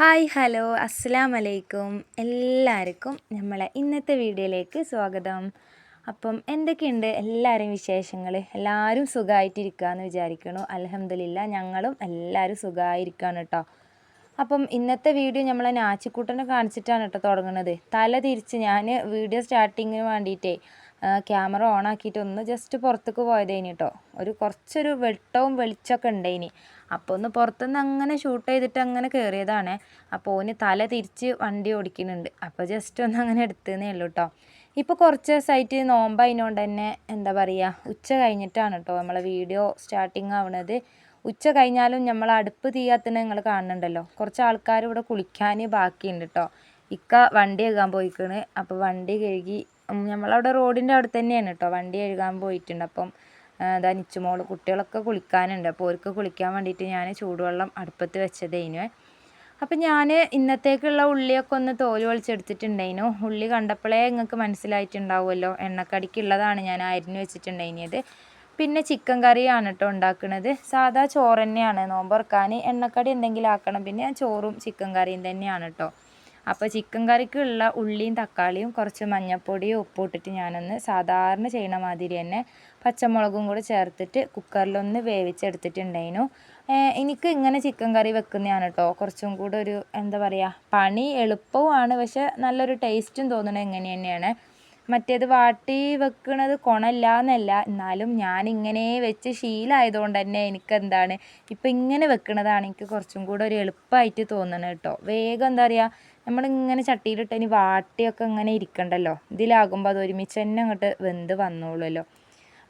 Hi hello അസ്സലാം വലൈക്കും എല്ലാവർക്കും നമ്മളെ ഇന്നത്തെ വീഡിയോയിലേക്ക് സ്വാഗതം. അപ്പം എന്തൊക്കെയുണ്ട് എല്ലാവരും വിശേഷങ്ങൾ? എല്ലാവരും സുഖമായിട്ടിരിക്കുക എന്ന് വിചാരിക്കണു അലഹമ്മദില്ല ഞങ്ങളും എല്ലാവരും സുഖമായിരിക്കുകയാണ് കേട്ടോ. അപ്പം ഇന്നത്തെ വീഡിയോ നമ്മളെ നാച്ചിക്കൂട്ടനെ കാണിച്ചിട്ടാണ് കേട്ടോ തുടങ്ങുന്നത്. തല തിരിച്ച് ഞാൻ വീഡിയോ സ്റ്റാർട്ടിങ്ങിന് വേണ്ടിയിട്ടേ ക്യാമറ ഓൺ ആക്കിയിട്ട് ഒന്ന് ജസ്റ്റ് പുറത്തേക്ക് പോയതേനി കേട്ടോ ഒരു കുറച്ചൊരു വെട്ടവും വെളിച്ചമൊക്കെ ഉണ്ടായിനി അപ്പോൾ ഒന്ന് പുറത്തുനിന്ന് അങ്ങനെ ഷൂട്ട് ചെയ്തിട്ട് അങ്ങനെ കയറിയതാണ് അപ്പോൾ ഓന് തല തിരിച്ച് വണ്ടി ഓടിക്കുന്നുണ്ട്. അപ്പോൾ ജസ്റ്റ് ഒന്ന് അങ്ങനെ എടുത്തതേ ഉള്ളൂ കേട്ടോ ഇപ്പോൾ കുറച്ച് ദിവസമായിട്ട് നോമ്പായതുകൊണ്ട് തന്നെ എന്താ പറയുക ഉച്ച കഴിഞ്ഞിട്ടാണ് കേട്ടോ നമ്മളെ വീഡിയോ സ്റ്റാർട്ടിങ് ആവണത്. ഉച്ച കഴിഞ്ഞാലും നമ്മൾ അടുപ്പ് തീയാത്തന്നെ നിങ്ങൾ കാണുന്നുണ്ടല്ലോ. കുറച്ച് ആൾക്കാർ ഇവിടെ കുളിക്കാൻ ബാക്കിയുണ്ട് കേട്ടോ ഇക്ക വണ്ടി കഴുകാൻ പോയിക്കണ്. അപ്പോൾ വണ്ടി കഴുകി നമ്മളവിടെ റോഡിന്റെ അവിടെ തന്നെയാണ് കേട്ടോ വണ്ടി കഴുകാൻ പോയിട്ടുണ്ട്. അപ്പം അതാ നിച്ചുമോൾ കുട്ടികളൊക്കെ കുളിക്കാനുണ്ട്. അപ്പോൾ അവർക്ക് കുളിക്കാൻ വേണ്ടിയിട്ട് ഞാൻ ചൂടുവെള്ളം അടുപ്പത്ത് വെച്ചതേനു അപ്പം ഞാൻ ഇന്നത്തേക്കുള്ള ഉള്ളിയൊക്കെ ഒന്ന് തോൽ ഒളിച്ചെടുത്തിട്ടുണ്ടായിനു ഉള്ളി കണ്ടപ്പോഴേ നിങ്ങൾക്ക് മനസ്സിലായിട്ടുണ്ടാവുമല്ലോ. എണ്ണക്കടിക്കുള്ളതാണ് ഞാൻ അരിഞ്ഞ് വെച്ചിട്ടുണ്ടായിനിയത് പിന്നെ ചിക്കൻ കറിയാണ് കേട്ടോ ഉണ്ടാക്കുന്നത് സാധാ ചോറ് തന്നെയാണ് നോമ്പുറക്കാൻ എണ്ണക്കടി എന്തെങ്കിലും ആക്കണം. പിന്നെ ഞാൻ ചോറും ചിക്കൻ കറിയും തന്നെയാണ് കേട്ടോ അപ്പോൾ ചിക്കൻ കറിക്കുള്ള ഉള്ളിയും തക്കാളിയും കുറച്ച് മഞ്ഞപ്പൊടിയും ഉപ്പും ഇട്ടിട്ട് ഞാനൊന്ന് സാധാരണ ചെയ്യണ മാതിരി തന്നെ പച്ചമുളകും കൂടെ ചേർത്തിട്ട് കുക്കറിലൊന്ന് വേവിച്ചെടുത്തിട്ടുണ്ടായിരുന്നു. എനിക്ക് ഇങ്ങനെ ചിക്കൻ കറി വെക്കുന്നതാണ് കേട്ടോ. കുറച്ചും കൂടെ ഒരു എന്താ പറയുക പണി എളുപ്പവുമാണ് പക്ഷെ നല്ലൊരു ടേസ്റ്റും തോന്നുന്നത് എങ്ങനെ തന്നെയാണ്. മറ്റേത് വാട്ടി വെക്കുന്നത് കൊണല്ല എന്നല്ല എന്നാലും ഞാൻ ഇങ്ങനെ വെച്ച് ശീലമായതുകൊണ്ട് തന്നെ എനിക്കെന്താണ് ഇപ്പം ഇങ്ങനെ വെക്കുന്നതാണ് എനിക്ക് കുറച്ചും കൂടെ ഒരു എളുപ്പമായിട്ട് തോന്നണത് കേട്ടോ. വേഗം എന്താ പറയുക നമ്മളിങ്ങനെ ചട്ടിയിലിട്ട് ഇനി വാട്ടിയൊക്കെ ഇങ്ങനെ ഇരിക്കണ്ടല്ലോ. ഇതിലാകുമ്പോൾ അത് ഒരുമിച്ച് തന്നെ അങ്ങോട്ട് വെന്ത് വന്നോളുമല്ലോ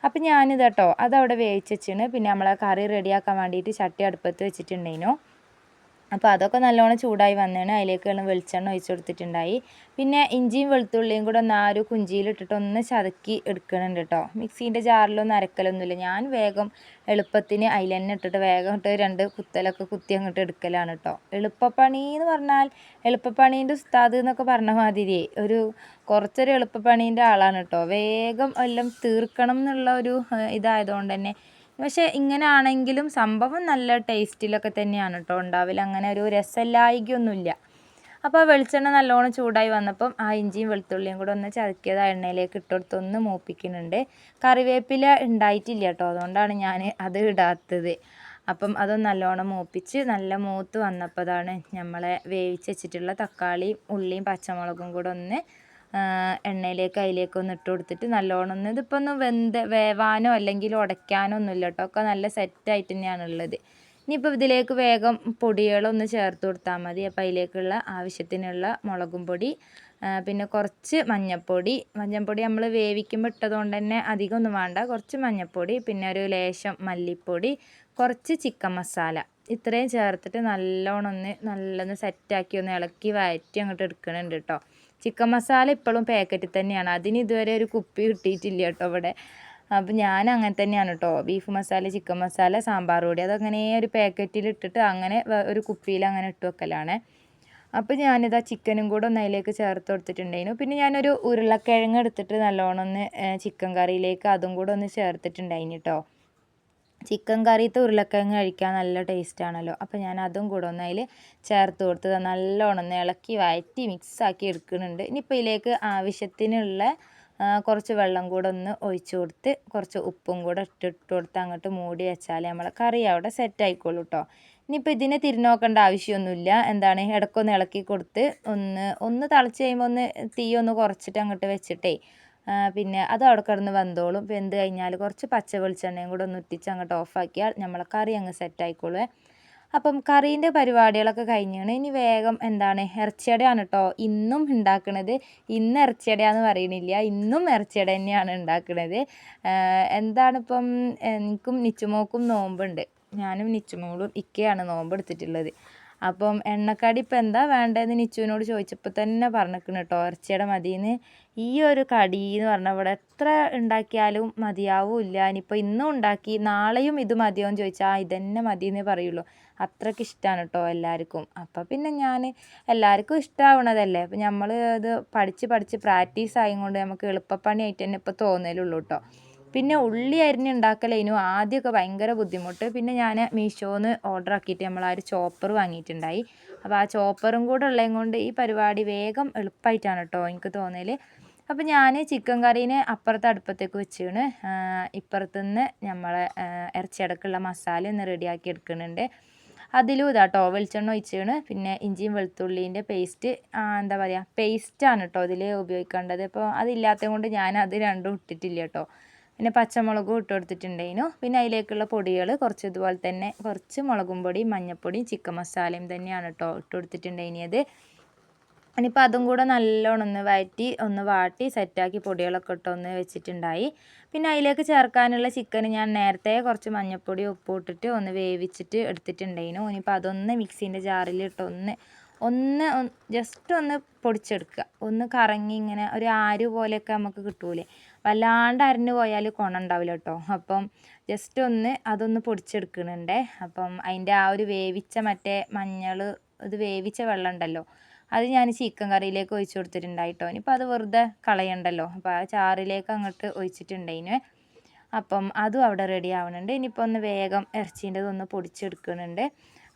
അപ്പം ഞാനിത് കേട്ടോ അതവിടെ വേവിച്ച് വെച്ചിന് പിന്നെ നമ്മളെ കറി റെഡിയാക്കാൻ വേണ്ടിയിട്ട് ചട്ടി അടുപ്പത്ത് വെച്ചിട്ടുണ്ടായിരുന്നു അപ്പോൾ അതൊക്കെ നല്ലോണം ചൂടായി വന്നതാണ് അതിലേക്കുള്ള വെളിച്ചെണ്ണ ഒഴിച്ച് കൊടുത്തിട്ടുണ്ടായി. പിന്നെ ഇഞ്ചിയും വെളുത്തുള്ളിയും കൂടെ ഒന്ന് ആ ഒരു കുഞ്ചിയിലിട്ടിട്ട് ഒന്ന് ചതക്കി എടുക്കണുണ്ട് കേട്ടോ മിക്സീന്റെ ജാറിലൊന്നും അരക്കലൊന്നുമില്ല. ഞാൻ വേഗം എളുപ്പത്തിന് അതിൽ തന്നെ ഇട്ടിട്ട് വേഗം ഇട്ട് രണ്ട് കുത്തലൊക്കെ കുത്തി അങ്ങോട്ട് എടുക്കലാണ് കേട്ടോ എളുപ്പപ്പണി എന്ന് പറഞ്ഞാൽ എളുപ്പപ്പണീന്റെ ഉസ്താദ് എന്നൊക്കെ പറഞ്ഞ മാതിരി ഒരു കുറച്ചൊരു എളുപ്പപ്പണീന്റെ ആളാണ് കേട്ടോ വേഗം എല്ലാം തീർക്കണം എന്നുള്ള ഒരു ഇതായതുകൊണ്ട് തന്നെ പക്ഷേ ഇങ്ങനെ ആണെങ്കിലും സംഭവം നല്ല ടേസ്റ്റിലൊക്കെ തന്നെയാണ് കേട്ടോ ഉണ്ടാവില്ല അങ്ങനെ ഒരു രസമില്ലായികയൊന്നുമില്ല അപ്പോൾ വെളിച്ചെണ്ണ നല്ലോണം ചൂടായി വന്നപ്പം ആ ഇഞ്ചിയും വെളുത്തുള്ളിയും കൂടെ ഒന്ന് ചതക്കിയത് ആ എണ്ണയിലേക്ക് ഇട്ടെടുത്ത് ഒന്ന് മൂപ്പിക്കുന്നുണ്ട്. കറിവേപ്പില ഉണ്ടായിട്ടില്ല കേട്ടോ അതുകൊണ്ടാണ് ഞാൻ അത് ഇടാത്തത്. അപ്പം അതൊന്ന് നല്ലോണം മൂപ്പിച്ച് നല്ല മൂത്ത് വന്നപ്പോഴാണ് നമ്മളെ വേവിച്ച് വെച്ചിട്ടുള്ള തക്കാളിയും ഉള്ളിയും പച്ചമുളകും കൂടെ ഒന്ന് എണ്ണയിലേക്ക് അതിലേക്ക് ഒന്ന് ഇട്ട് കൊടുത്തിട്ട് നല്ലോണം ഒന്ന് ഇതിപ്പോൾ ഒന്ന് വെന്ത് വേവാനോ അല്ലെങ്കിൽ ഉടയ്ക്കാനോ ഒന്നുമില്ല കേട്ടോ. ഒക്കെ നല്ല സെറ്റായിട്ട് തന്നെയാണ് ഉള്ളത്. ഇനിയിപ്പോൾ ഇതിലേക്ക് വേഗം പൊടികളൊന്ന് ചേർത്ത് കൊടുത്താൽ മതി. അപ്പോൾ അതിലേക്കുള്ള ആവശ്യത്തിനുള്ള മുളകും പൊടി പിന്നെ കുറച്ച് മഞ്ഞൾപ്പൊടി. മഞ്ഞൾപ്പൊടി നമ്മൾ വേവിക്കുമ്പോൾ ഇട്ടതുകൊണ്ട് തന്നെ അധികം ഒന്നും വേണ്ട. കുറച്ച് മഞ്ഞൾപ്പൊടി പിന്നെ ഒരു ലേശം മല്ലിപ്പൊടി കുറച്ച് ചിക്കൻ മസാല. ഇത്രയും ചേർത്തിട്ട് നല്ലോണം ഒന്ന് നല്ലൊന്ന് സെറ്റാക്കി ഒന്ന് ഇളക്കി വയറ്റി അങ്ങോട്ട് എടുക്കണുണ്ട് കേട്ടോ. ചിക്കൻ മസാല ഇപ്പോഴും പാക്കറ്റിൽ തന്നെയാണ്. അതിന് ഇതുവരെ ഒരു കുപ്പി കിട്ടിയിട്ടില്ല കേട്ടോ ഇവിടെ. അപ്പം ഞാൻ അങ്ങനെ തന്നെയാണ് കേട്ടോ. ബീഫ് മസാല ചിക്കൻ മസാല സാമ്പാർ പൊടി അതങ്ങനെ ഒരു പാക്കറ്റിൽ ഇട്ടിട്ട് അങ്ങനെ ഒരു കുപ്പിയിൽ അങ്ങനെ ഇട്ട് വെക്കലാണ്. അപ്പോൾ ഞാനിത് ആ ചിക്കനും കൂടെ ഒന്ന് അതിലേക്ക് ചേർത്ത് കൊടുത്തിട്ടുണ്ടായിരുന്നു. പിന്നെ ഞാനൊരു ഉരുളക്കിഴങ്ങ് എടുത്തിട്ട് നല്ലോണം ഒന്ന് ചിക്കൻ കറിയിലേക്ക് അതും കൂടെ ഒന്ന് ചേർത്തിട്ടുണ്ടായിന് കേട്ടോ. ചിക്കൻ കറിയത്തെ ഉരുളക്കിഴങ്ങ് കഴിക്കാൻ നല്ല ടേസ്റ്റ് ആണല്ലോ. അപ്പോൾ ഞാൻ അതും കൂടെ ഒന്ന് അതിൽ ചേർത്ത് കൊടുത്ത് നല്ലോണം ഒന്ന് ഇളക്കി വഴറ്റി മിക്സാക്കി എടുക്കുന്നുണ്ട്. ഇനിയിപ്പോൾ ഇതിലേക്ക് ആവശ്യത്തിനുള്ള കുറച്ച് വെള്ളം കൂടെ ഒന്ന് ഒഴിച്ചു കൊടുത്ത് കുറച്ച് ഉപ്പും കൂടെ ഇട്ടിട്ട് കൊടുത്ത് അങ്ങോട്ട് മൂടി വെച്ചാൽ നമ്മളെ കറി അവിടെ സെറ്റ് ആയിക്കോളൂ കേട്ടോ ഇനിയിപ്പോൾ ഇതിനെ തിരിഞ്ഞോക്കേണ്ട ആവശ്യമൊന്നുമില്ല. എന്താണ് ഇടയ്ക്കൊന്ന് ഇളക്കി കൊടുത്ത് ഒന്ന് ഒന്ന് തിളച്ച് കഴിയുമ്പോൾ ഒന്ന് തീ ഒന്ന് കുറച്ചിട്ട് അങ്ങോട്ട് വെച്ചിട്ടേ പിന്നെ അത് അവിടെ കിടന്ന് വെന്തോളും. വെന്ത് കഴിഞ്ഞാൽ കുറച്ച് പച്ച വെളിച്ചെണ്ണയും കൂടെ ഒന്ന് ഉറ്റിച്ച് അങ്ങോട്ട് ഓഫാക്കിയാൽ നമ്മളെ കറി അങ്ങ് സെറ്റ് ആയിക്കോളുവേ. അപ്പം കറീന്റെ പരിപാടികളൊക്കെ കഴിഞ്ഞാണ്. ഇനി വേഗം എന്താണ് ഇറച്ചിയടയാണ് കേട്ടോ ഇന്നും ഉണ്ടാക്കുന്നത് ഇന്ന് ഇറച്ചിയടയാന്ന് പറയണില്ല. ഇന്നും ഇറച്ചിയട തന്നെയാണ് ഉണ്ടാക്കുന്നത് എന്താണിപ്പം എനിക്കും നിച്ചുമോക്കും നോമ്പുണ്ട്. ഞാനും നിച്ചുമോളും ഇക്കയാണ് നോമ്പ് എടുത്തിട്ടുള്ളത് അപ്പം എണ്ണക്കടി ഇപ്പം എന്താ വേണ്ടതെന്ന് നിച്ചുവിനോട് ചോദിച്ചപ്പോൾ തന്നെ പറഞ്ഞിരിക്കണം കേട്ടോ ഇറച്ചിയുടെ മതിയെന്ന്. ഈ ഒരു കടി എന്ന് പറഞ്ഞാൽ ഇവിടെ എത്ര ഉണ്ടാക്കിയാലും മതിയാവില്ല ഇനിയിപ്പോൾ ഇന്നും ഉണ്ടാക്കി നാളെയും ഇത് മതിയോ എന്ന് ചോദിച്ചാൽ ആ ഇതന്നെ മതിയെന്നേ പറയുള്ളൂ. അത്രയ്ക്ക് ഇഷ്ടമാണ് കേട്ടോ എല്ലാവർക്കും. അപ്പം പിന്നെ ഞാൻ എല്ലാവർക്കും ഇഷ്ടമാവണതല്ലേ അപ്പം നമ്മൾ അത് പഠിച്ച് പഠിച്ച് പ്രാക്ടീസ് ആയതുകൊണ്ട് നമുക്ക് എളുപ്പപ്പണിയായിട്ട് തന്നെ ഇപ്പോൾ തോന്നലുള്ളൂ കേട്ടോ. പിന്നെ ഉള്ളി അരിഞ്ഞ് ഉണ്ടാക്കലതിനു ആദ്യമൊക്കെ ഭയങ്കര ബുദ്ധിമുട്ട്. പിന്നെ ഞാൻ മീഷോന്ന് ഓർഡർ ആക്കിയിട്ട് നമ്മൾ ആ ഒരു ചോപ്പർ വാങ്ങിയിട്ടുണ്ടായി. അപ്പോൾ ആ ചോപ്പറും കൂടെ ഉള്ളതും കൊണ്ട് ഈ പരിപാടി വേഗം എളുപ്പമായിട്ടാണ് കേട്ടോ എനിക്ക് തോന്നൽ അപ്പോൾ ഞാൻ ചിക്കൻ കറീനെ അപ്പുറത്തെ അടുപ്പത്തേക്ക് വെച്ചാണ്. ഇപ്പുറത്തുനിന്ന് നമ്മളെ ഇറച്ചിയടക്കുള്ള മസാല ഒന്ന് റെഡിയാക്കി എടുക്കുന്നുണ്ട്. അതിലും ഇതാട്ടോ വെളിച്ചെണ്ണ ഒഴിച്ചാണ്. പിന്നെ ഇഞ്ചിയും വെളുത്തുള്ളീന്റെ പേസ്റ്റ് എന്താ പറയുക പേസ്റ്റാണ് കേട്ടോ ഇതിൽ ഉപയോഗിക്കേണ്ടത്. അപ്പോൾ അതില്ലാത്തത് കൊണ്ട് ഞാൻ അത് രണ്ടും ഇട്ടിട്ടില്ല കേട്ടോ പിന്നെ പച്ചമുളകും ഇട്ട് കൊടുത്തിട്ടുണ്ടായിരുന്നു. പിന്നെ അതിലേക്കുള്ള പൊടികൾ കുറച്ച് ഇതുപോലെ തന്നെ കുറച്ച് മുളകും പൊടി മഞ്ഞൾപ്പൊടിയും ചിക്കൻ മസാലയും തന്നെയാണ് കേട്ടോ ഇട്ട് കൊടുത്തിട്ടുണ്ടായിനിയത് ഇനിയിപ്പോൾ അതും കൂടെ നല്ലോണം ഒന്ന് വഴറ്റി ഒന്ന് വാട്ടി സെറ്റാക്കി പൊടികളൊക്കെ ഇട്ടൊന്ന് വെച്ചിട്ടുണ്ടായി. പിന്നെ അതിലേക്ക് ചേർക്കാനുള്ള ചിക്കൻ ഞാൻ നേരത്തെ കുറച്ച് മഞ്ഞൾപ്പൊടി ഉപ്പ് ഇട്ടിട്ട് ഒന്ന് വേവിച്ചിട്ട് എടുത്തിട്ടുണ്ടായിരുന്നു. ഇനിയിപ്പോൾ അതൊന്ന് മിക്സീന്റെ ജാറിലിട്ട് ഒന്ന് ഒന്ന് ജസ്റ്റ് ഒന്ന് പൊടിച്ചെടുക്കുക. ഒന്ന് കറങ്ങി ഇങ്ങനെ ഒരു ആര് പോലെയൊക്കെ നമുക്ക് കിട്ടൂലേ. വല്ലാണ്ട് അരഞ്ഞു പോയാൽ കുണം കേട്ടോ. അപ്പം ജസ്റ്റ് ഒന്ന് അതൊന്ന് പൊടിച്ചെടുക്കുന്നുണ്ടേ. അപ്പം അതിന്റെ ആ ഒരു വേവിച്ച മറ്റേ മഞ്ഞൾ ഇത് വേവിച്ച വെള്ളം ഉണ്ടല്ലോ അത് ഞാൻ ചിക്കൻ കറിയിലേക്ക് ഒഴിച്ച് കൊടുത്തിട്ടുണ്ടായിട്ടോ ഇനിയിപ്പോൾ അത് വെറുതെ കളയണ്ടല്ലോ. അപ്പോൾ ആ ചാറിലേക്ക് അങ്ങോട്ട് ഒഴിച്ചിട്ടുണ്ടായിന് അപ്പം അതും അവിടെ റെഡി ആവുന്നുണ്ട്. ഇനിയിപ്പോൾ ഒന്ന് വേഗം ഇറച്ചീന്റെ ഒന്ന് പൊടിച്ചെടുക്കുന്നുണ്ട്.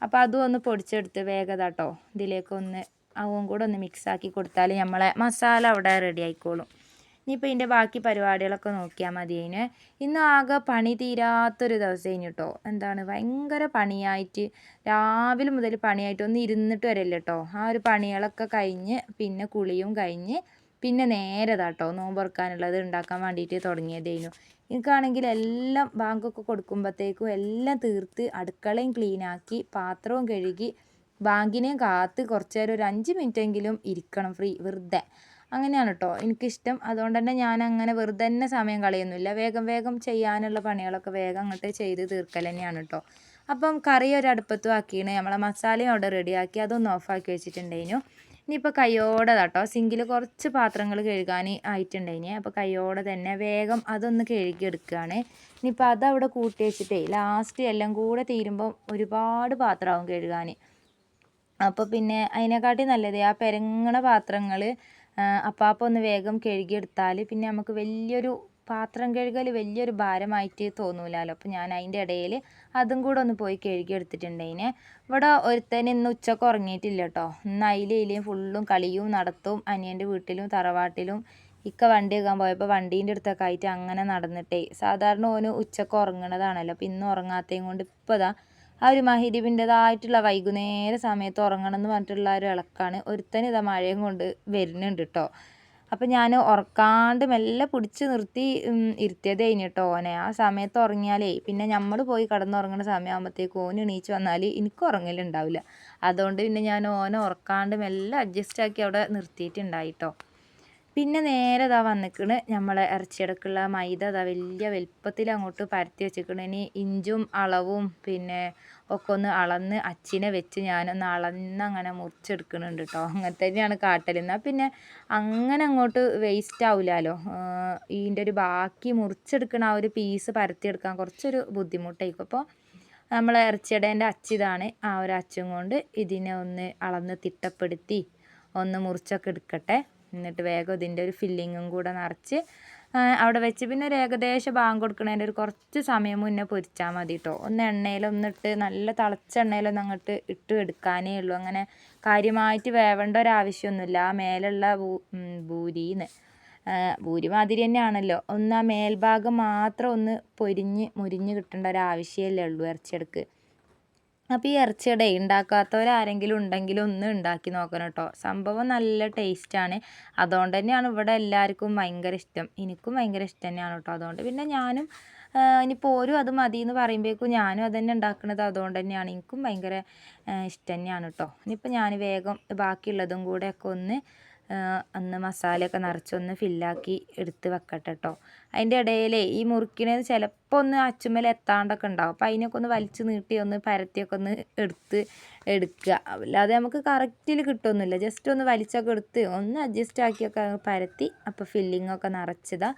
അപ്പോൾ അതും ഒന്ന് പൊടിച്ചെടുത്ത് വേഗതാട്ടോ ഇതിലേക്ക് ഒന്ന് അതും കൂടെ ഒന്ന് മിക്സാക്കി കൊടുത്താൽ നമ്മളെ മസാല അവിടെ റെഡി ആയിക്കോളും. ഇനിയിപ്പോൾ ഇതിന്റെ ബാക്കി പരിപാടികളൊക്കെ നോക്കിയാൽ മതി അതിന്. ഇന്ന് ആകെ പണി തീരാത്തൊരു ദിവസം കേട്ടോ എന്താണ്? ഭയങ്കര പണിയായിട്ട് രാവിലെ മുതൽ പണിയായിട്ട് ഒന്ന് ഇരുന്നിട്ട് വരല്ലേ കേട്ടോ ആ ഒരു പണികളൊക്കെ കഴിഞ്ഞ് പിന്നെ കുളിയും കഴിഞ്ഞ് പിന്നെ നേരെ കേട്ടോ നോമ്പുറക്കാനുള്ളത് ഉണ്ടാക്കാൻ വേണ്ടിയിട്ട് തുടങ്ങിയതേനു എനിക്കാണെങ്കിൽ എല്ലാം ബാങ്കൊക്കെ കൊടുക്കുമ്പോഴത്തേക്കും എല്ലാം തീർത്ത് അടുക്കളയും ക്ലീനാക്കി പാത്രവും കഴുകി ബാങ്കിനെയും കാത്ത് കുറച്ച് നേരം ഒരു അഞ്ച് മിനിറ്റെങ്കിലും ഇരിക്കണം ഫ്രീ വെറുതെ. അങ്ങനെയാണ് കേട്ടോ എനിക്കിഷ്ടം. അതുകൊണ്ട് തന്നെ ഞാൻ അങ്ങനെ വെറുതെ തന്നെ സമയം കളയുന്നില്ല. വേഗം വേഗം ചെയ്യാനുള്ള പണികളൊക്കെ വേഗം അങ്ങോട്ട് ചെയ്ത് തീർക്കൽ തന്നെയാണ് കേട്ടോ അപ്പം കറി ഒരു അടുപ്പത്തും ആക്കിയാണ്. നമ്മളെ മസാലയും അവിടെ റെഡിയാക്കി അതൊന്ന് ഓഫാക്കി വെച്ചിട്ടുണ്ടായിരുന്നു ഇനിയിപ്പോൾ കയ്യോടെ കേട്ടോ സിങ്കിൽ കുറച്ച് പാത്രങ്ങൾ കഴുകാൻ ആയിട്ടുണ്ടായിന്. അപ്പോൾ കയ്യോടെ തന്നെ വേഗം അതൊന്ന് കഴുകിയെടുക്കുകയാണ്. ഇനിയിപ്പോൾ അതവിടെ കൂട്ടി വെച്ചിട്ടേ ലാസ്റ്റ് എല്ലാം കൂടെ തീരുമ്പോൾ ഒരുപാട് പാത്രമാവും കഴുകാൻ. അപ്പോൾ പിന്നെ അതിനെക്കാട്ടി നല്ലത് ആ പെരങ്ങണ പാത്രങ്ങൾ അപ്പാപ്പം ഒന്ന് വേഗം കഴുകിയെടുത്താൽ പിന്നെ നമുക്ക് വലിയൊരു പാത്രം കഴുകൽ വലിയൊരു ഭാരമായിട്ട് തോന്നൂലല്ലോ അപ്പോൾ ഞാൻ അതിന്റെ ഇടയിൽ അതും കൂടെ ഒന്ന് പോയി കഴുകി എടുത്തിട്ടുണ്ടതിനെ ഇവിടെ ഒരുത്തൻ ഇന്ന് ഉച്ചയ്ക്ക് ഉറങ്ങിയിട്ടില്ല കേട്ടോ ഇന്ന് അതിലേലും ഫുള്ളും കളിയും നടത്തും അനിയന്റെ വീട്ടിലും തറവാട്ടിലും ഇക്ക വണ്ടി വെക്കാൻ പോയപ്പോൾ വണ്ടീന്റെ അടുത്തൊക്കെ ആയിട്ട് അങ്ങനെ നടന്നിട്ടേ. സാധാരണ ഓന് ഉച്ചയ്ക്ക് ഉറങ്ങണതാണല്ലോ. അപ്പോൾ ഇന്ന് ഉറങ്ങാത്തതും കൊണ്ട് ഇപ്പോൾ ഇതാ ആ ഒരു മഹിരിബിന്റെതായിട്ടുള്ള വൈകുന്നേര സമയത്ത് ഉറങ്ങണം എന്ന് പറഞ്ഞിട്ടുള്ള ഒരു ഇളക്കാണ്. ഒരുത്തൻ ഇതാ മഴയും കൊണ്ട് വരുന്നുണ്ട് കേട്ടോ അപ്പം ഞാൻ ഉറക്കാണ്ട് മെല്ലെ പിടിച്ച് നിർത്തി ഇരുത്തിയതേനി കേട്ടോ ഓനെ. ആ സമയത്ത് ഉറങ്ങിയാലേ പിന്നെ നമ്മൾ പോയി കിടന്നുറങ്ങുന്ന സമയമാകുമ്പോഴത്തേക്ക് ഓന് എണീച്ച് വന്നാൽ എനിക്ക് ഉറങ്ങലുണ്ടാവില്ല. അതുകൊണ്ട് പിന്നെ ഞാൻ ഓനെ ഉറക്കാണ്ട് മെല്ലെ അഡ്ജസ്റ്റ് ആക്കി അവിടെ നിർത്തിയിട്ടുണ്ടായിട്ടോ പിന്നെ നേരെ ഇതാ വന്നിക്കണ് നമ്മളെ ഇറച്ചിയടക്കുള്ള മൈദ ഇതാ വലിയ വലുപ്പത്തിൽ അങ്ങോട്ട് പരത്തി വെച്ചിക്കണ്. ഇനി ഇഞ്ചും അളവും പിന്നെ ഒക്കെ ഒന്ന് അളന്ന് അച്ചിനെ വെച്ച് ഞാനൊന്ന് അളന്ന് അങ്ങനെ മുറിച്ചെടുക്കുന്നുണ്ട് കേട്ടോ അങ്ങനെ തന്നെയാണ് കാട്ടൽ എന്നാൽ പിന്നെ അങ്ങനെ അങ്ങോട്ട് വേസ്റ്റ് ആവില്ലല്ലോ ഇതിന്റെ ഒരു ബാക്കി മുറിച്ചെടുക്കണ ആ ഒരു പീസ് പരത്തിയെടുക്കാൻ കുറച്ചൊരു ബുദ്ധിമുട്ടായിരിക്കും. അപ്പോൾ നമ്മൾ ഇറച്ചിയടേന്റെ അച്ചിതാണ് ആ ഒരു അച്ചും കൊണ്ട് ഇതിനെ ഒന്ന് അളന്ന് തിട്ടപ്പെടുത്തി ഒന്ന് മുറിച്ചൊക്കെ എടുക്കട്ടെ. എന്നിട്ട് വേഗം ഇതിന്റെ ഒരു ഫില്ലിങ്ങും കൂടെ നിറച്ച് അവിടെ വെച്ച് പിന്നെ ഒരു ഏകദേശം ഭാഗം കൊടുക്കണേന്റെ ഒരു കുറച്ച് സമയം മുന്നേ പൊരിച്ചാൽ മതി കേട്ടോ ഒന്ന് എണ്ണയിലൊന്നിട്ട് നല്ല തിളച്ച എണ്ണയിലൊന്നും അങ്ങോട്ട് ഇട്ട് എടുക്കാനേ ഉള്ളൂ. അങ്ങനെ കാര്യമായിട്ട് വേവേണ്ട ഒരാവശ്യമൊന്നുമില്ല ആ മേലുള്ള ഭൂരിന്ന് ഭൂരി മാതിരി തന്നെയാണല്ലോ. ഒന്ന് ആ മേൽഭാഗം മാത്രം ഒന്ന് പൊരിഞ്ഞ് മുരിഞ്ഞ് കിട്ടേണ്ട ഒരു ആവശ്യമല്ലേ ഉള്ളൂ ഇറച്ചിയെടുക്ക്. അപ്പോൾ ഈ ഇറച്ചിയുടെ ഉണ്ടാക്കാത്തവരാരെങ്കിലും ഉണ്ടെങ്കിൽ ഒന്ന് ഉണ്ടാക്കി നോക്കണം കേട്ടോ സംഭവം നല്ല ടേസ്റ്റാണ് അതുകൊണ്ട് തന്നെയാണ് ഇവിടെ എല്ലാവർക്കും ഭയങ്കര ഇഷ്ടം. എനിക്കും ഭയങ്കര ഇഷ്ടം തന്നെയാണ് കേട്ടോ അതുകൊണ്ട് പിന്നെ ഞാനും ഇനിയിപ്പോൾ ഓരോ അത് മതി എന്ന് പറയുമ്പോഴേക്കും ഞാനും അത് തന്നെ ഉണ്ടാക്കുന്നത് അതുകൊണ്ട് തന്നെയാണ്. എനിക്കും ഭയങ്കര ഇഷ്ടം തന്നെയാണ് കേട്ടോ ഇനിയിപ്പോൾ ഞാൻ വേഗം ബാക്കിയുള്ളതും കൂടെയൊക്കെ ഒന്ന് ഒന്ന് മസാലയൊക്കെ നിറച്ചൊന്ന് ഫില്ലാക്കി എടുത്ത് വെക്കട്ടെ കേട്ടോ അതിന്റെ ഇടയിൽ ഈ മുറുക്കിനത് ചിലപ്പോൾ ഒന്ന് അച്ചുമ്മൽ എത്താണ്ടൊക്കെ ഉണ്ടാവും. അപ്പോൾ അതിനൊക്കെ ഒന്ന് വലിച്ച് നീട്ടി ഒന്ന് പരത്തിയൊക്കെ ഒന്ന് എടുത്ത് എടുക്കുക. അല്ലാതെ നമുക്ക് കറക്റ്റിൽ കിട്ടുമൊന്നുമില്ല ജസ്റ്റ് ഒന്ന് വലിച്ചൊക്കെ എടുത്ത് ഒന്ന് അഡ്ജസ്റ്റ് ആക്കിയൊക്കെ പരത്തി അപ്പോൾ ഫില്ലിങ്ങൊക്കെ നിറച്ചതാ.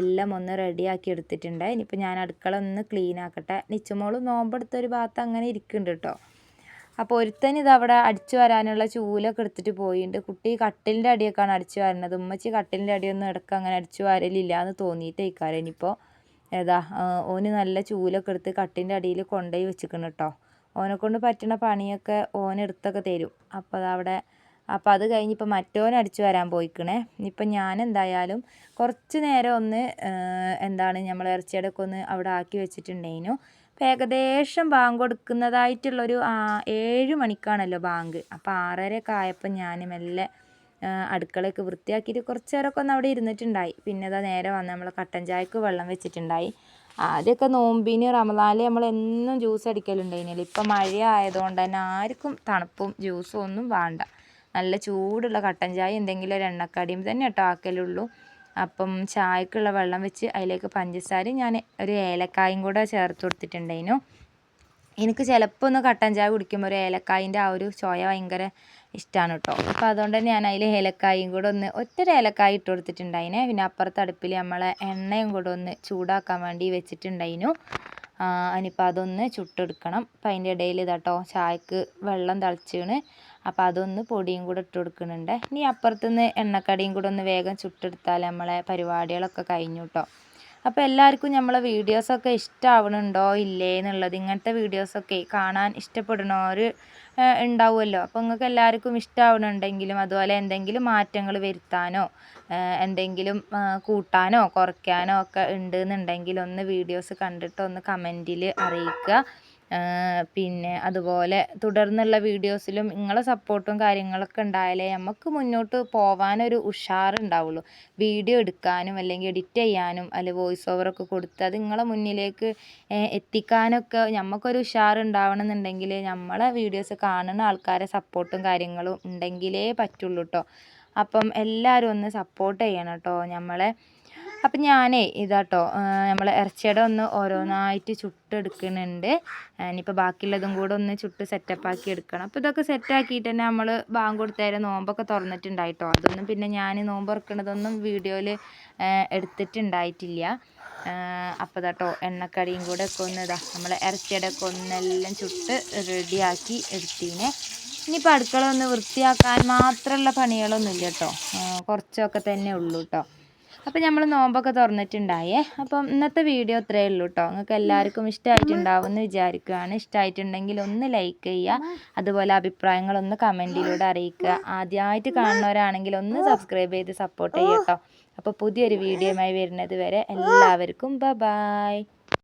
എല്ലാം ഒന്ന് റെഡിയാക്കി എടുത്തിട്ടുണ്ട്. ഇനിയിപ്പോൾ ഞാൻ അടുക്കള ഒന്ന് ക്ലീൻ ആക്കട്ടെ. നിച്ചുമോൾ നോമ്പെടുത്തൊരു ഭാഗത്ത് അങ്ങനെ ഇരിക്കുന്നുണ്ട് കേട്ടോ അപ്പോൾ ഒരുത്തൻ ഇത് അവിടെ അടിച്ചു വരാനുള്ള ചൂലൊക്കെ എടുത്തിട്ട് പോയിട്ടുണ്ട് കുട്ടി കട്ടിലിന്റെ അടിയൊക്കെയാണ് അടിച്ചു വരുന്നത് ഉമ്മച്ചി കട്ടിലിന്റെ അടിയൊന്നും ഇടയ്ക്ക് അങ്ങനെ അടിച്ചു വരലില്ല എന്ന് തോന്നിയിട്ടേക്കാരം ഇനിയിപ്പോൾ ഏതാ ഓന് നല്ല ചൂലൊക്കെ എടുത്ത് കട്ടിന്റെ അടിയിൽ കൊണ്ടുപോയി വെച്ചിക്കണം കേട്ടോ ഓനെ കൊണ്ട് പറ്റുന്ന പണിയൊക്കെ ഓനെടുത്തൊക്കെ തരും. അപ്പോൾ അതവിടെ അപ്പോൾ അത് കഴിഞ്ഞ് ഇപ്പോൾ മറ്റോൻ അടിച്ചു വരാൻ പോയിക്കണേ. ഇനിയിപ്പോൾ ഞാൻ എന്തായാലും കുറച്ച് നേരം ഒന്ന് എന്താണ് നമ്മൾ ഇറച്ചിയടക്കം ഒന്ന് അവിടെ ആക്കി വെച്ചിട്ടുണ്ടേനു. ഏകദേശം ബാങ്ക് കൊടുക്കുന്നതായിട്ടുള്ളൊരു ഏഴ് മണിക്കാണല്ലോ ബാങ്ക്. അപ്പോൾ ആറരയൊക്കെ ആയപ്പോൾ ഞാൻ മെല്ലെ അടുക്കളയൊക്കെ വൃത്തിയാക്കിയിട്ട് കുറച്ച് നേരമൊക്കെ ഒന്ന് അവിടെ ഇരുന്നിട്ടുണ്ടായി. പിന്നെ അതാ നേരെ വന്ന് നമ്മൾ കട്ടൻ ചായക്ക് വെള്ളം വെച്ചിട്ടുണ്ടായി. ആദ്യമൊക്കെ നോമ്പിന് റമദാനിൽ നമ്മൾ എന്നും ജ്യൂസ് അടിക്കലുണ്ടായിരുന്നില്ല ഇപ്പം മഴ ആയതുകൊണ്ട് തന്നെ ആർക്കും തണുപ്പും ജ്യൂസും ഒന്നും വേണ്ട. നല്ല ചൂടുള്ള കട്ടൻ ചായ എന്തെങ്കിലും ഒരു എണ്ണക്കടിയും തന്നെ കേട്ടോ ആക്കലുള്ളൂ. അപ്പം ചായക്കുള്ള വെള്ളം വെച്ച് അതിലേക്ക് പഞ്ചസാരയും ഞാൻ ഒരു ഏലക്കായും കൂടെ ചേർത്ത് കൊടുത്തിട്ടുണ്ടായിരുന്നു. എനിക്ക് ചിലപ്പോൾ ഒന്ന് കട്ടൻ ചായ കുടിക്കുമ്പോൾ ഒരു ഏലക്കായിന്റെ ആ ഒരു ചോയ ഭയങ്കര ഇഷ്ടമാണ് കേട്ടോ. അപ്പോൾ അതുകൊണ്ട് തന്നെ ഞാൻ അതിൽ ഏലക്കായും കൂടെ ഒന്ന് ഒറ്റ ഏലക്കായ ഇട്ട് കൊടുത്തിട്ടുണ്ടായിനെ. പിന്നെ അപ്പുറത്തെ അടുപ്പിൽ നമ്മളെ എണ്ണയും കൂടെ ഒന്ന് ചൂടാക്കാൻ വേണ്ടി വെച്ചിട്ടുണ്ടായിരുന്നു ഇനിയിപ്പോൾ അതൊന്ന് ചുട്ടെടുക്കണം. അപ്പം അതിന്റെ ഇടയിൽ ഇതാട്ടോ ചായക്ക് വെള്ളം തിളച്ചാണ്. അപ്പോൾ അതൊന്ന് പൊടിയും കൂടെ ഇട്ട് കൊടുക്കുന്നുണ്ട്. ഇനി അപ്പുറത്തുനിന്ന് എണ്ണക്കടിയും കൂടെ ഒന്ന് വേഗം ചുട്ടെടുത്താൽ നമ്മളെ പരിപാടികളൊക്കെ കഴിഞ്ഞു കേട്ടോ അപ്പോൾ എല്ലാവർക്കും നമ്മളെ വീഡിയോസൊക്കെ ഇഷ്ടമാവണുണ്ടോ ഇല്ലേ എന്നുള്ളത് ഇങ്ങനത്തെ വീഡിയോസൊക്കെ കാണാൻ ഇഷ്ടപ്പെടുന്നവർ ഉണ്ടാവുമല്ലോ. അപ്പോൾ നിങ്ങൾക്ക് എല്ലാവർക്കും ഇഷ്ടമാവണുണ്ടെങ്കിലും അതുപോലെ എന്തെങ്കിലും മാറ്റങ്ങൾ വരുത്താനോ എന്തെങ്കിലും കൂട്ടാനോ കുറയ്ക്കാനോ ഒക്കെ ഉണ്ട് എന്നുണ്ടെങ്കിൽ ഒന്ന് വീഡിയോസ് കണ്ടിട്ട് ഒന്ന് കമന്റിൽ അറിയിക്കുക. പിന്നെ അതുപോലെ തുടർന്നുള്ള വീഡിയോസിലും നിങ്ങളെ സപ്പോർട്ടും കാര്യങ്ങളൊക്കെ ഉണ്ടായാലേ നമുക്ക് മുന്നോട്ട് പോകാനൊരു ഉഷാറുണ്ടാവുള്ളൂ. വീഡിയോ എടുക്കാനും അല്ലെങ്കിൽ എഡിറ്റ് ചെയ്യാനും അല്ലെങ്കിൽ വോയിസ് ഓവറൊക്കെ കൊടുത്ത് അത് നിങ്ങളെ മുന്നിലേക്ക് എത്തിക്കാനൊക്കെ നമുക്കൊരു ഉഷാറുണ്ടാവണം എന്നുണ്ടെങ്കിൽ നമ്മളെ വീഡിയോസ് കാണുന്ന ആൾക്കാരെ സപ്പോർട്ടും കാര്യങ്ങളും ഉണ്ടെങ്കിലേ പറ്റുള്ളൂ കേട്ടോ അപ്പം എല്ലാവരും ഒന്ന് സപ്പോർട്ട് ചെയ്യണം കേട്ടോ നമ്മളെ അപ്പം ഞാനേ ഇതാട്ടോ നമ്മൾ ഇറച്ചിയുടെ ഒന്ന് ഓരോന്നായിട്ട് ചുട്ടെടുക്കുന്നുണ്ട്. ഇനിയിപ്പോൾ ബാക്കിയുള്ളതും കൂടെ ഒന്ന് ചുട്ട് സെറ്റപ്പാക്കി എടുക്കണം. അപ്പോൾ ഇതൊക്കെ സെറ്റാക്കിയിട്ട് തന്നെ നമ്മൾ ബാങ്ക് കൊടുത്തേരെ നോമ്പൊക്കെ തുറന്നിട്ടുണ്ടായിട്ടോ. അതൊന്നും പിന്നെ ഞാൻ നോമ്പ് തുറക്കുന്നതൊന്നും വീഡിയോയിൽ എടുത്തിട്ടുണ്ടായിട്ടില്ല. അപ്പോൾ ഇതാട്ടോ എണ്ണക്കടിയും കൂടെ ഒക്കെ ഒന്ന് ഇതാ നമ്മൾ ഇറച്ചിയുടെ ഒക്കെ ഒന്നെല്ലാം ചുട്ട് റെഡിയാക്കി എടുത്തീനെ. ഇനിയിപ്പോൾ അടുക്കള ഒന്ന് വൃത്തിയാക്കാൻ മാത്രമുള്ള പണികളൊന്നും ഇല്ല കേട്ടോ കുറച്ചൊക്കെ തന്നെ ഉള്ളൂ കേട്ടോ. അപ്പോൾ നമ്മൾ നോമ്പൊക്കെ തുറന്നിട്ടുണ്ടായേ. അപ്പം ഇന്നത്തെ വീഡിയോ ഇത്രയേ ഉള്ളൂ കേട്ടോ നിങ്ങൾക്ക് എല്ലാവർക്കും ഇഷ്ടമായിട്ടുണ്ടാവും എന്ന് വിചാരിക്കുകയാണ് ഇഷ്ടമായിട്ടുണ്ടെങ്കിൽ ഒന്ന് ലൈക്ക് ചെയ്യുക. അതുപോലെ അഭിപ്രായങ്ങളൊന്ന് കമന്റിലൂടെ അറിയിക്കുക. ആദ്യമായിട്ട് കാണുന്നവരാണെങ്കിൽ ഒന്ന് സബ്സ്ക്രൈബ് ചെയ്ത് സപ്പോർട്ട് ചെയ്യുക കേട്ടോ അപ്പോൾ പുതിയൊരു വീഡിയോയുമായി വരുന്നത് വരെ എല്ലാവർക്കും ബ ബായ്